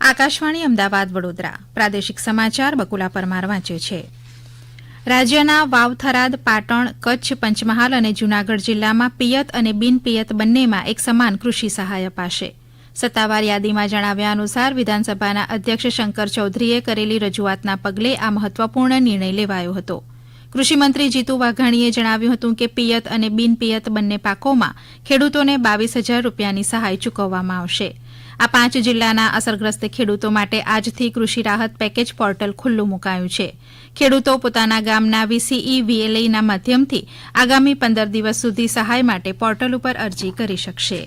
આકાશવાણી અમદાવાદ વડોદરા. પ્રાદેશિક સમાચાર બકુલા પરમાર વાંચે છે. રાજ્યના વાવ થરાદ પાટણ, કચ્છ, પંચમહાલ અને જૂનાગઢ જિલ્લામાં પિયત અને બિનપિયત બંનેમાં એક સમાન કૃષિ સહાય અપાશે. સત્તાવાર યાદીમાં જણાવ્યા અનુસાર વિધાનસભાના અધ્યક્ષ શંકર ચૌધરીએ કરેલી રજૂઆતના પગલે આ મહત્વપૂર્ણ નિર્ણય લેવાયો હતો. કૃષિમંત્રી જીતુ વાઘાણીએ જણાવ્યું હતું કે પિયત અને બિનપિયત બંને પાકોમાં ખેડૂતોને બાવીસ હજાર રૂપિયાની સહાય ચૂકવવામાં આવશે. આ પાંચ જિલ્લાના અસરગ્રસ્ત ખેડૂતો માટે આજથી કૃષિ રાહત પેકેજ પોર્ટલ ખુલ્લું મુકાયું છે. ખેડૂતો પોતાના ગામના વીસીઈ વીએલઈના માધ્યમથી આગામી પંદર દિવસ સુધી સહાય માટે પોર્ટલ ઉપર અરજી કરી શકશે.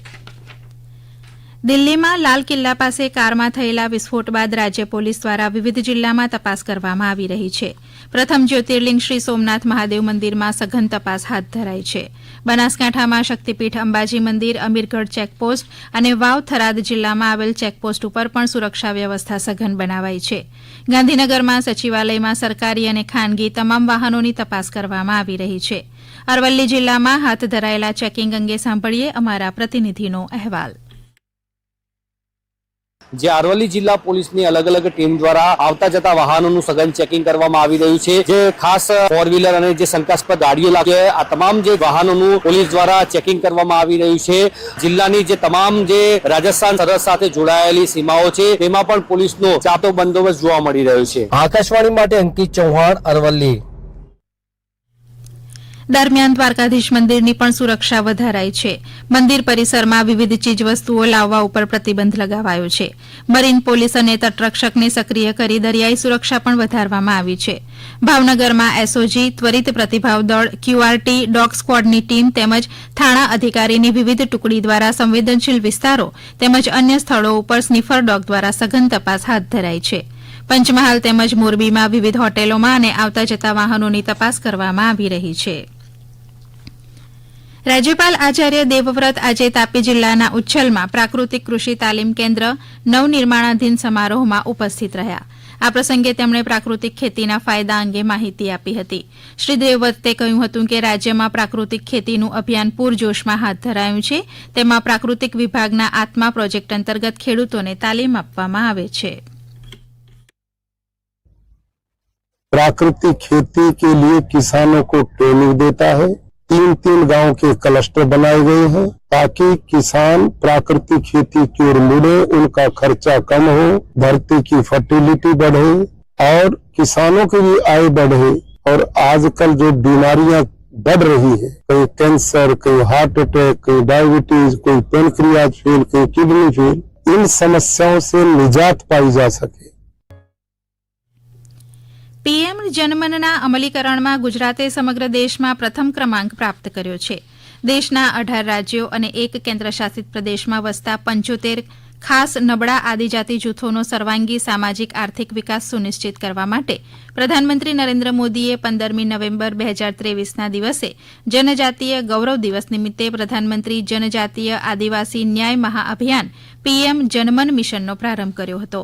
દિલ્હીમાં લાલ કિલ્લા પાસે કારમાં થયેલા વિસ્ફોટ બાદ રાજ્ય પોલીસ દ્વારા વિવિધ જિલ્લામાં તપાસ કરવામાં આવી રહી છે. પ્રથમ જ્યોતિર્લિંગ શ્રી સોમનાથ મહાદેવ મંદિરમાં સઘન તપાસ હાથ ધરાઈ છે. બનાસકાંઠામાં શક્તિપીઠ અંબાજી મંદિર, અમીરગઢ ચેકપોસ્ટ અને વાવ થરાદ જિલ્લામાં આવેલ ચેકપોસ્ટ ઉપર પણ સુરક્ષા વ્યવસ્થા સઘન બનાવાઈ છે. ગાંધીનગરમાં સચિવાલયમાં સરકારી અને ખાનગી તમામ વાહનોની તપાસ કરવામાં આવી રહી છે. અરવલ્લી જિલ્લામાં હાથ ધરાયેલા ચેકિંગ અંગે સાંભળીએ અમારા પ્રતિનિધિનો અહેવાલ. જે અરવલ્લી જિલ્લા પોલીસની અલગ અલગ ટીમ દ્વારા આવતા જતા વાહનોનું સઘન ચેકિંગ કરવામાં આવી રહ્યું છે. જે ખાસ ફોર વ્હીલર અને જે શંકાસ્પદ ગાડીઓ લાગે આ તમામ જે વાહનોનું પોલીસ દ્વારા ચેકિંગ કરવામાં આવી રહ્યું છે. જિલ્લાની જે તમામ જે રાજસ્થાન સરહદ સાથે જોડાયેલી સીમાઓ છે, તેમાં પણ પોલીસનો ચાતો બંદોબસ્ત જોવા મળી રહ્યો છે. આકાશવાણી માટે અંકિત ચૌહાણ, અરવલ્લી. દરમિયાન દ્વારકાધીશ મંદિરની પણ સુરક્ષા વધારાઈ છે. મંદિર પરિસરમાં વિવિધ ચીજવસ્તુઓ લાવવા ઉપર પ્રતિબંધ લગાવાયો છે. મરીન પોલીસ અને તટરક્ષકને સક્રિય કરી દરિયાઈ સુરક્ષા પણ વધારવામાં આવી છે. ભાવનગરમાં એસઓજી ત્વરિત પ્રતિભાવ દળ ક્યુઆરટી ડોગ સ્ક્વોડની ટીમ તેમજ થાણા અધિકારીની વિવિધ ટુકડી દ્વારા સંવેદનશીલ વિસ્તારો તેમજ અન્ય સ્થળો ઉપર સ્નીફર ડોગ દ્વારા સઘન તપાસ હાથ ધરાઈ છે. પંચમહાલ તેમજ મોરબીમાં વિવિધ હોટેલોમાં અને આવતા જતા વાહનોની તપાસ કરવામાં આવી રહી છે. રાજ્યપાલ આચાર્ય દેવવ્રત આજે તાપી જિલ્લાના ઉચ્છલમાં પ્રાકૃતિક કૃષિ તાલીમ કેન્દ્ર નવનિર્માણાધીન સમારોહમાં ઉપસ્થિત રહ્યા આ પ્રસંગે તેમણે પ્રાકૃતિક ખેતીના ફાયદા અંગે માહિતી આપી હતી શ્રી દેવવ્રતે કહ્યું હતું કે રાજ્યમાં પ્રાકૃતિક ખેતીનું અભિયાન પૂરજોશમાં હાથ ધરાયું છે તેમાં પ્રાકૃતિક વિભાગના આત્મા પ્રોજેક્ટ અંતર્ગત ખેડૂતોને તાલીમ આપવામાં આવે છે प्राकृतिक खेती के लिए किसानों को ट्रेनिंग देता है तीन तीन गाँव के क्लस्टर बनाए गए हैं ताकि किसान प्राकृतिक खेती की ओर मुड़े, उनका खर्चा कम हो, धरती की फर्टिलिटी बढ़े और किसानों की भी आय बढ़े। और आजकल जो बीमारियाँ बढ़ रही है कहीं कैंसर कहीं हार्ट अटैक कहीं डायबिटीज़ कोई पेनक्रियाज फेल कहीं किडनी फेल इन समस्याओं से निजात पाई जा सके। પીએમ જનમનના અમલીકરણમાં ગુજરાતે સમગ્ર દેશમાં પ્રથમ ક્રમાંક પ્રાપ્ત કર્યો છે. દેશના અઢાર રાજ્યો અને એક કેન્દ્રશાસિત પ્રદેશમાં વસતા પંચોતેર ખાસ નબળા આદિજાતિ જૂથોનો સર્વાંગી સામાજિક આર્થિક વિકાસ સુનિશ્ચિત કરવા માટે પ્રધાનમંત્રી નરેન્દ્ર મોદીએ પંદરમી નવેમ્બર બે હજાર ત્રેવીસના દિવસે જનજાતીય ગૌરવ દિવસ નિમિત્તે પ્રધાનમંત્રી જનજાતીય આદિવાસી ન્યાય મહાઅભિયાન પીએમ જનમન મિશનનો પ્રારંભ કર્યો હતો.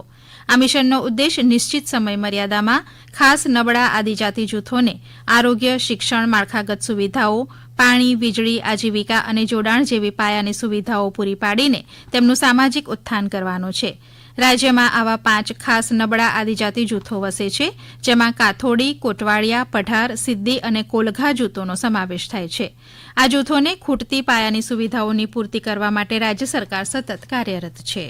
આ મિશનનો ઉદ્દેશ નિશ્ચિત સમય મર્યાદામાં ખાસ નબળા આદિજાતિ જૂથોને આરોગ્ય, શિક્ષણ, માળખાગત સુવિધાઓ, પાણી, વીજળી, આજીવિકા અને જોડાણ જેવી પાયાની સુવિધાઓ પૂરી પાડીને તેમનું સામાજિક ઉત્થાન કરવાનો છે. રાજ્યમાં આવા પાંચ ખાસ નબળા આદિજાતિ જૂથો વસે છે, જેમાં કાથોડી, કોટવાળિયા, પઢાર, સિદ્દી અને કોલઘા જૂથોનો સમાવેશ થાય છે. આ જૂથોને ખૂટતી પાયાની સુવિધાઓની પૂર્તિ કરવા માટે રાજ્ય સરકાર સતત કાર્યરત છે.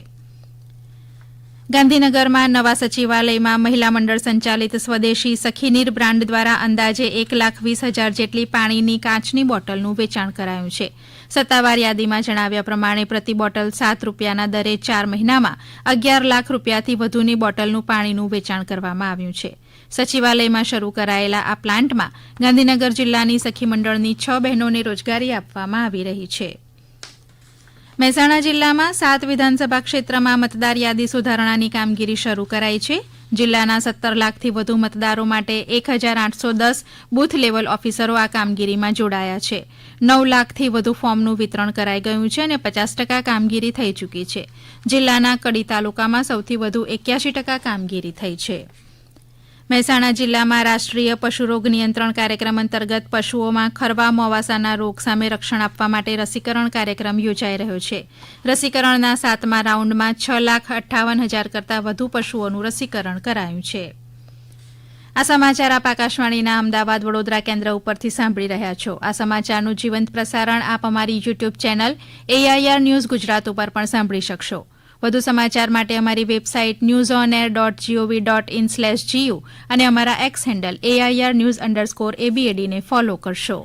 ગાંધીનગરમાં નવા સચિવાલયમાં મહિલા મંડળ સંચાલિત સ્વદેશી સખીનીર બ્રાન્ડ દ્વારા અંદાજે એક લાખ વીસ હજાર જેટલી પાણીની કાચની બોટલનું વેચાણ કરાયું છે. સત્તાવાર યાદીમાં જણાવ્યા પ્રમાણે પ્રતિ બોટલ સાત રૂપિયાના દરે ચાર મહિનામાં અગિયાર લાખ રૂપિયાથી વધુની બોટલનું પાણીનું વેચાણ કરવામાં આવ્યું છે. સચિવાલયમાં શરૂ કરાયેલા આ પ્લાન્ટમાં ગાંધીનગર જિલ્લાની સખી મંડળની છ બહેનોને રોજગારી આપવામાં આવી રહી છે. મહેસાણા જિલ્લામાં સાત વિધાનસભા ક્ષેત્રમાં મતદાર યાદી સુધારણાની કામગીરી શરૂ કરાઈ છે. જિલ્લાના સત્તર લાખથી વધુ મતદારો માટે એક હજાર આઠસો દસ બુથ લેવલ ઓફિસરો આ કામગીરીમાં જોડાયા છે. નવ લાખથી વધુ ફોર્મનું વિતરણ કરાઈ ગયું છે અને પચાસ ટકા કામગીરી થઈ ચૂકી છે. જિલ્લાના કડી તાલુકામાં સૌથી વધુ એક્યાસી ટકા કામગીરી થઈ છે. મહેસાણા જિલ્લામાં રાષ્ટ્રીય પશુરોગ નિયંત્રણ કાર્યક્રમ અંતર્ગત પશુઓમાં ખરવા, મોવાસાના રોગ સામે રક્ષણ આપવા માટે રસીકરણ કાર્યક્રમ યોજાઈ રહ્યો છે. રસીકરણના સાતમા રાઉન્ડમાં છ લાખ અઠ્ઠાવન હજાર કરતાં વધુ પશુઓનું રસીકરણ કરાયું છે. આ સમાચાર આપ આકાશવાણીના અમદાવાદ વડોદરા કેન્દ્ર ઉપરથી સાંભળી રહ્યા છો. આ સમાચારનું જીવંત પ્રસારણ આપ અમારી YouTube channel AIR news Gujarat ઉપર પણ સાંભળી શકશો. વધુ સમાચાર માટે અમારી website news on air dot GOV dot in slash GU અને અમારા X handle AIR news underscore એબીએડીને follow કરશો.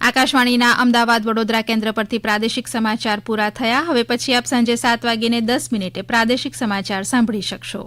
આકાશવાણીના અમદાવાદ વડોદરા કેન્દ્ર પરથી પ્રાદેશિક સમાચાર પૂરા થયા. હવે પછી આપ સાંજે સાત વાગીને દસ મિનિટે પ્રાદેશિક સમાચાર સાંભળી શકશો.